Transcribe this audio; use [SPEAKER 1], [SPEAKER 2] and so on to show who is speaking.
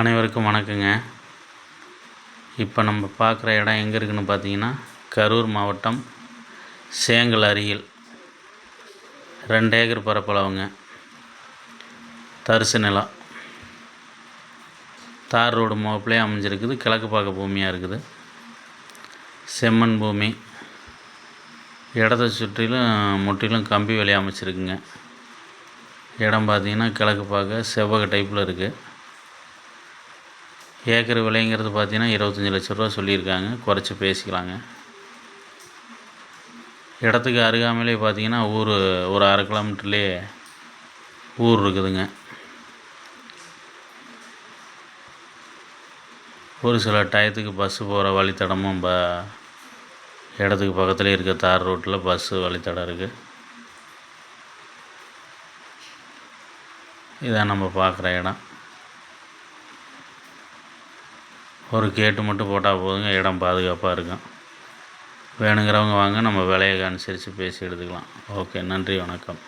[SPEAKER 1] அனைவருக்கும் வணக்கங்க. இப்போ நம்ம பார்க்குற இடம் எங்கே இருக்குதுன்னு பார்த்தீங்கன்னா கரூர் மாவட்டம் சேங்கல் அருகில். ரெண்டு ஏக்கர் பரப்பளவுங்க. தரிசு நிலம். தார் ரோடு மோப்பிலே அமைஞ்சிருக்குது. கிழக்கு பார்க்க பூமியாக இருக்குது. செம்மண் பூமி. இடத்த சுற்றிலும் முற்றிலும் கம்பி வேலி அமைச்சிருக்குங்க. இடம் பார்த்தீங்கன்னா கிழக்கு பார்க்க செவ்வக டைப்பில் இருக்குது ஏக்கர் விலைங்கிறது பார்த்தீங்கன்னா இருபத்தஞ்சி லட்ச ரூபா சொல்லியிருக்காங்க. குறைச்சி பேசிக்கலாங்க. இடத்துக்கு அருகாமையிலே பார்த்தீங்கன்னா ஊர் ஒரு அரை கிலோமீட்டர்லேயே ஊர் இருக்குதுங்க. ஒரு சில டயத்துக்கு பஸ்ஸு போகிற வழித்தடமும் ப இடத்துக்கு பக்கத்துலேயே இருக்க தார் ரோட்டில் பஸ்ஸு வழித்தடம் இருக்குது இதான் நம்ம பார்க்குற இடம். ஒரு கேட்டு மட்டும் போட்டால் போதுங்க இடம் பாதுகாப்பாக இருக்கும். வேணுங்கிறவங்க வாங்க நம்ம விலையை அனுசரித்து பேசி எடுத்துக்கலாம். ஓகே நன்றி வணக்கம்.